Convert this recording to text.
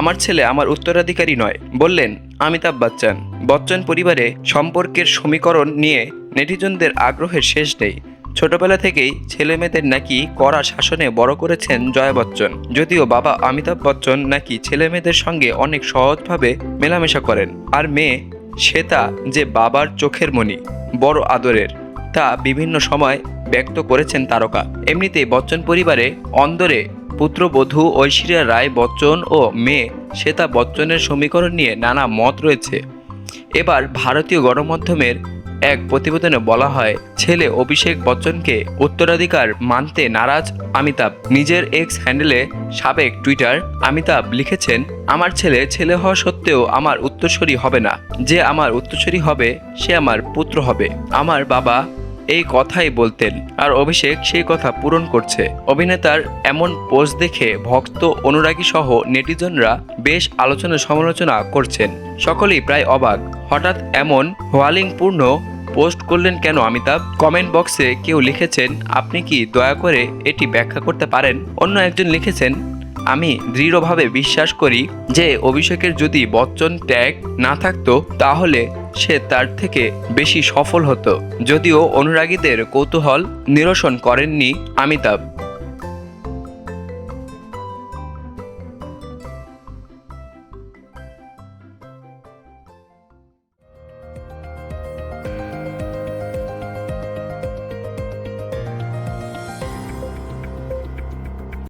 আমার ছেলে আমার উত্তরাধিকারী নয়, বললেন অমিতাভ বচ্চন। বচ্চন পরিবারে সম্পর্কের সমীকরণ নিয়ে নেটিজনদের আগ্রহের শেষ নেই। ছোটবেলা থেকেই ছেলে মেয়েদের নাকি কড়া শাসনে বড় করেছেন জয়া বচ্চন। যদিও বাবা অমিতাভ বচ্চন নাকি ছেলে মেয়েদের সঙ্গে অনেক সহজভাবে মেলামেশা করেন। আর মেয়ে শ্বেতা যে বাবার চোখের মণি, বড় আদরের, তা বিভিন্ন সময় ব্যক্ত করেছেন তারকা। এমনিতেই বচ্চন পরিবারে অন্দরে পুত্রবধূ ঐশ্বরিয়া রায় বচ্চন ও মেয়ে শ্বেতা বচ্চনের সমীকরণ নিয়ে নানা মত রয়েছে। এবার ভারতীয় গণমাধ্যমের এক প্রতিবেদনে বলা হয়, ছেলে অভিষেক বচ্চনকে উত্তরাধিকার মানতে নারাজ অমিতাভ। নিজের এক্স হ্যান্ডেলে সাবেক টুইটার অমিতাভ লিখেছেন, আমার ছেলে ছেলে হওয়া সত্ত্বেও আমার উত্তরসূরি হবে না। যে আমার উত্তরসূরি হবে, সে আমার পুত্র হবে। আমার বাবা এই কথাই বলতেন। আর অভিষেক সেই কথা পূরণ করছে। অভিনেতার এমন পোস্ট দেখে ভক্ত অনুরাগী সহ নেটিজনরা বেশ আলোচনা সমালোচনা করছেন। সকলেই প্রায় অবাক। হঠাৎ এমন হোয়ালিংপূর্ণ পোস্ট করলেন কেন অমিতাভ? কমেন্ট বক্সে কেউ লিখেছেন, আপনি কি দয়া করে এটি ব্যাখ্যা করতে পারেন? অন্য একজন লিখেছেন আমি দৃঢ়ভাবে বিশ্বাস করি যে অভিষেকের যদি বচ্চন ট্যাগ না থাকতো, তাহলে সে তার থেকে বেশি সফল হতো। যদিও অনুরাগীদের কৌতূহল নিরসন করেননি অমিতাভ